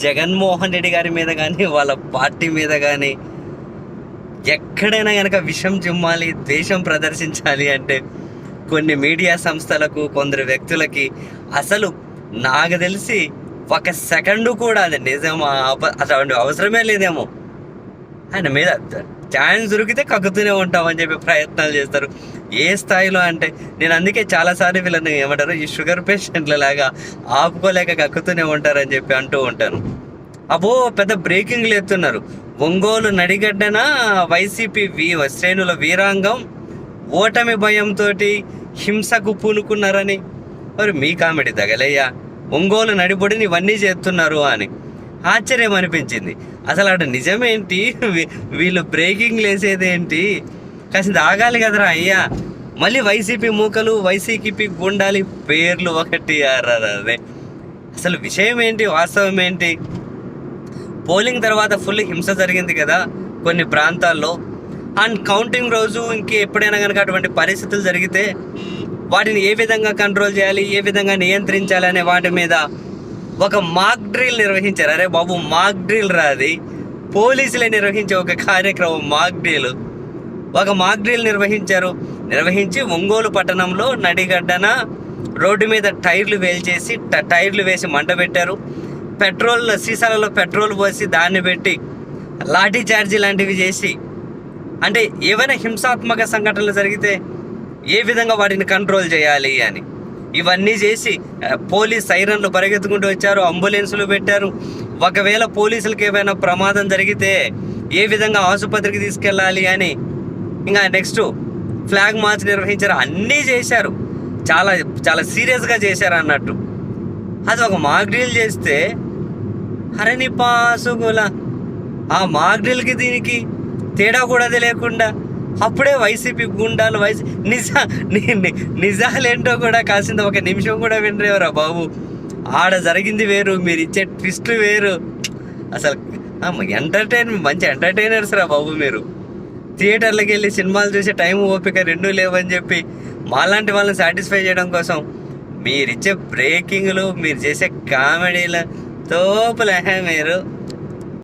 జగన్మోహన్ రెడ్డి గారి మీద కానీ వాళ్ళ పార్టీ మీద కానీ ఎక్కడైనా కనుక విషం చిమ్మాలి ద్వేషం ప్రదర్శించాలి అంటే కొన్ని మీడియా సంస్థలకు కొందరు వ్యక్తులకి అసలు నాకు తెలిసి ఒక సెకండు కూడా అది నిజమా అసలు అవసరమే లేదేమో. ఆయన మీద ఛాన్స్ దొరికితే కక్కుతూనే ఉంటామని చెప్పి ప్రయత్నాలు చేస్తారు. ఏ స్థాయిలో అంటే నేను అందుకే చాలాసార్లు వీళ్ళని ఏమంటారు ఈ షుగర్ పేషెంట్ల లాగా ఆపుకోలేక కక్కుతూనే ఉంటారని చెప్పి అంటూ ఉంటాను. అబ్బో పెద్ద బ్రేకింగ్లు ఎత్తున్నారు. ఒంగోలు నడిగడ్డన వైసీపీ వీ శ్రేణుల వీరాంగం ఓటమి భయంతో హింసకు పూనుకున్నారని. మరి మీ కామెడీ తగలయ్యా. ఒంగోలు నడిబొడిని ఇవన్నీ చేస్తున్నారు అని. ఆశ్చర్యం అనిపించింది అసలు అటు నిజమేంటి? వీ- వీళ్ళు బ్రేకింగ్ లేసేదేంటి? కాసింత ఆగాలి కదరా అయ్యా. మళ్ళీ వైసీపీ మూకలు వైసీపీ గుండాలి పేర్లు ఒకటి అదే అసలు విషయం ఏంటి వాస్తవం ఏంటి పోలింగ్ తర్వాత ఫుల్ హింస జరిగింది కదా కొన్ని ప్రాంతాల్లో. అండ్ కౌంటింగ్ రోజు ఇంకే ఎప్పుడైనా కనుక అటువంటి పరిస్థితులు జరిగితే వాటిని ఏ విధంగా కంట్రోల్ చేయాలి? ఏ విధంగా నియంత్రించాలి అనే వాటి మీద ఒక మాక్ డ్రిల్ నిర్వహించారు. అరే బాబు మాక్ డ్రిల్ రాది పోలీసులే నిర్వహించే ఒక కార్యక్రమం మాక్ డ్రిల్ ఒక మాక్ డ్రిల్ నిర్వహించారు. నిర్వహించి ఒంగోలు పట్టణంలో నడిగడ్డన రోడ్డు మీద టైర్లు వేల్చేసి ట- టైర్లు వేసి మంట పెట్టారు. పెట్రోల్ సీసాలలో పెట్రోల్ పోసి దాన్ని పెట్టి లాఠీ చార్జీ లాంటివి చేసి అంటే ఏవైనా హింసాత్మక సంఘటనలు జరిగితే ఏ విధంగా వాటిని కంట్రోల్ చేయాలి అని. ఇవన్నీ చేసి పోలీస్ సైరన్లు పరిగెత్తుకుంటూ వచ్చారు అంబులెన్సులు పెట్టారు. ఒకవేళ పోలీసులకు ఏమైనా ప్రమాదం జరిగితే ఏ విధంగా ఆసుపత్రికి తీసుకెళ్ళాలి అని ఇంకా నెక్స్ట్ ఫ్లాగ్ మార్చ్ నిర్వహించారు. అన్నీ చేశారు. చాలా చాలా సీరియస్గా చేశారు అన్నట్టు. అది ఒక మాక్ డ్రిల్ చేస్తే హరణి పాసుగుల. ఆ మాక్ డ్రిల్కి దీనికి తేడా కూడా తెలియకుండా అప్పుడే వైసీపీ గుండాలు వైసీ నిజా నిజాలేంటో కూడా కాసింత ఒక నిమిషం కూడా వినరేవరా బాబు? ఆడ జరిగింది వేరు మీరు ఇచ్చే ట్విస్ట్లు వేరు. అసలు ఎంటర్టైన్ మంచి ఎంటర్టైనర్స్ రా బాబు మీరు. థియేటర్లకు వెళ్ళి సినిమాలు చూసే టైం ఓపిక రెండూ లేవని చెప్పి మాలాంటి వాళ్ళని సాటిస్ఫై చేయడం కోసం మీరిచ్చే బ్రేకింగ్లు మీరు చేసే కామెడీలు తోపులే మీరు.